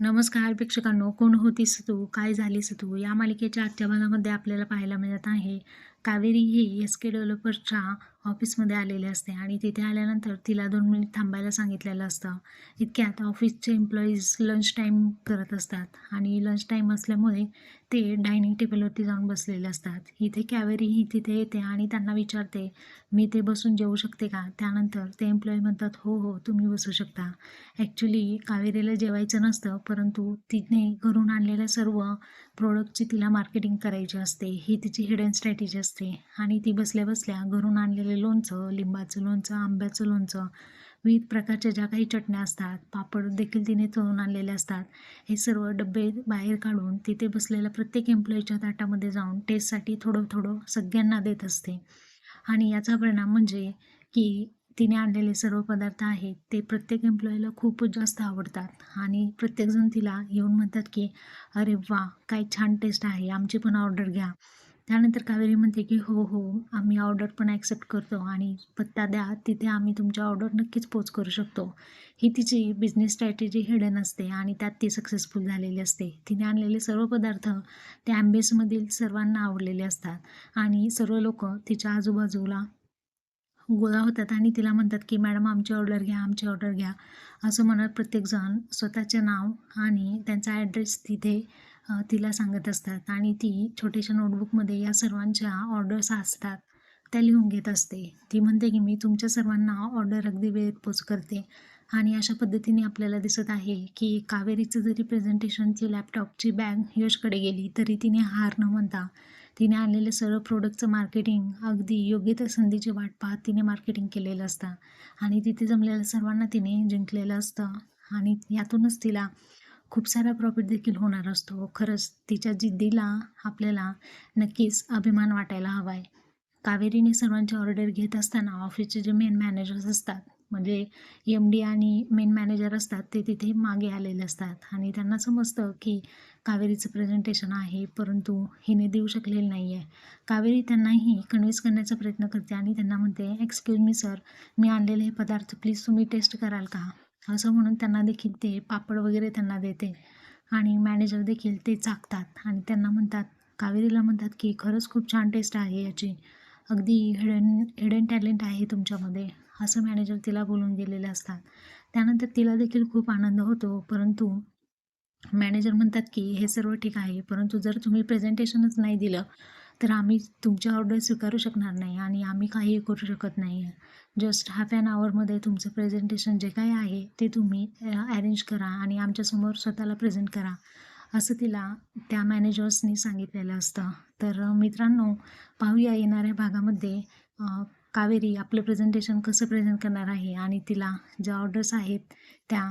नमस्कार प्रेक्षकांनो कोण होतीस तू? काय झालीस तू? या मालिकेच्या आजच्या भागामध्ये आपल्याला पाहायला मिळत आहे कावेरी ही एस के डेव्हलपर्सच्या ऑफिसमध्ये आलेले असते आणि तिथे आल्यानंतर तिला दोन मिनिट थांबायला सांगितलेलं असतं. इतक्यात ऑफिसचे एम्प्लॉईज लंच टाईम करत असतात आणि लंच टाईम असल्यामुळे ते डायनिंग टेबलवरती जाऊन बसलेले असतात. इथे कॅवेरी ही तिथे येते आणि त्यांना विचारते मी ते बसून जेवू शकते का? त्यानंतर ते एम्प्लॉई म्हणतात हो हो तुम्ही बसू शकता. ॲक्च्युली कावेरीला जेवायचं नसतं परंतु तिने घरून आणलेल्या सर्व प्रोडक्टची तिला मार्केटिंग करायची असते. ही तिची हिडन स्ट्रॅटेजी असते. आणि ती बसल्या बसल्या घरून आणलेले लोणचं लिंबाचं लोणचं आंब्याचं लोणचं विविध प्रकारच्या ज्या काही चटण्या असतात पापड देखील तिने तळून आणलेले असतात. हे सर्व डबे बाहेर काढून तिथे बसलेल्या प्रत्येक एम्प्लॉईच्या ताटामध्ये जाऊन टेस्टसाठी थोडं थोडं सगळ्यांना देत असते. आणि याचा परिणाम म्हणजे की तिने आणलेले सर्व पदार्थ आहेत ते प्रत्येक एम्प्लॉईला खूपच जास्त आवडतात. आणि प्रत्येकजण तिला येऊन म्हणतात की अरे वा काय छान टेस्ट आहे आमची पण ऑर्डर घ्या. त्यानंतर कावेरी म्हणते की हो हो आम्ही ऑर्डर पण ॲक्सेप्ट करतो आणि पत्ता द्या तिथे आम्ही तुमच्या ऑर्डर नक्कीच पोच करू शकतो. ही तिची बिझनेस स्ट्रॅटेजी हिडन असते आणि त्यात ती सक्सेसफुल झालेली असते. तिने आणलेले सर्व पदार्थ त्या ॲम्बेसमधील सर्वांना आवडलेले असतात आणि सर्व लोक तिच्या आजूबाजूला गोळा होतात आणि तिला म्हणतात की मॅडम आमची ऑर्डर घ्या आमची ऑर्डर घ्या. असं म्हणत प्रत्येकजण स्वतःचे नाव आणि त्यांचा ॲड्रेस तिथे तिला सांगत असतात आणि ती छोट्याशा नोटबुकमध्ये या सर्वांच्या ऑर्डर्स असतात त्या लिहून घेत असते. ती म्हणते की मी तुमच्या सर्वांना ऑर्डर अगदी वेळेत पोच करते. आणि अशा पद्धतीने आपल्याला दिसत आहे की कावेरीचं जरी प्रेझेंटेशनची लॅपटॉपची बॅग यशकडे गेली तरी तिने हार न म्हणता तिने आणलेले सर्व प्रोडक्टचं मार्केटिंग अगदी योग्य त्या संधीची वाट पाहत तिने मार्केटिंग केलेलं असतं. आणि तिथे जमलेल्या सर्वांना तिने जिंकलेलं असतं. आणि यातूनच तिला खूप सारा प्रॉफिट देखील होणार असतो. खरंच तिच्या जिद्दीला आपल्याला नक्कीच अभिमान वाटायला हवा आहे कावेरीने सर्वांची ऑर्डर घेत असताना ऑफिसचे जे मेन मॅनेजर्स असतात म्हणजे एम डी आणि मेन मॅनेजर असतात ते तिथे मागे आलेले असतात. आणि त्यांना समजतं की कावेरीचं प्रेझेंटेशन आहे परंतु हिने देऊ शकलेलं नाही आहे कावेरी त्यांनाही कन्व्हिन्स करण्याचा प्रयत्न करते आणि त्यांना म्हणते एक्सक्यूज मी सर मी आणलेले हे पदार्थ प्लीज तुम्ही टेस्ट कराल का? असं म्हणून त्यांना देखील ते पापड वगैरे त्यांना देते. आणि मॅनेजर देखील ते चाकतात. आणि त्यांना म्हणतात कावेरीला म्हणतात की खरंच खूप छान टेस्ट आहे याची. अगदी हिडन हिडन टॅलेंट आहे तुमच्यामध्ये. असं मॅनेजर तिला बोलून गेलेले असतात. त्यानंतर तिला देखील खूप आनंद होतो. परंतु मॅनेजर म्हणतात की हे सर्व ठीक आहे. परंतु जर तुम्ही प्रेझेंटेशनच नाही दिलं तर आम्ही तुमची ऑर्डर स्वीकारू शकणार नाही आणि आम्ही काहीही करू शकत नाही. जस्ट हाफ ॲन आवरमध्ये तुमचं प्रेझेंटेशन जे काही आहे ते तुम्ही अरेंज करा आणि आमच्यासमोर स्वतःला प्रेझेंट करा. असं तिला त्या मॅनेजर्सनी सांगितलेलं असतं. तर मित्रांनो पाहूया येणाऱ्या भागामध्ये कावेरी आपलं प्रेझेंटेशन कसं प्रेझेंट करणार आहे आणि तिला ज्या ऑर्डर्स आहेत त्या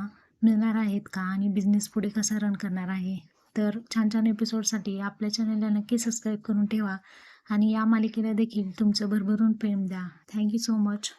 मिळणार आहेत का आणि बिझनेस पुढे कसा रन करणार आहे. तर छान छान एपिसोडसाठी आपल्या चॅनलला नक्की सबस्क्राईब करून ठेवा आणि या मालिकेला देखील तुमचं भरभरून प्रेम द्या. Thank you so much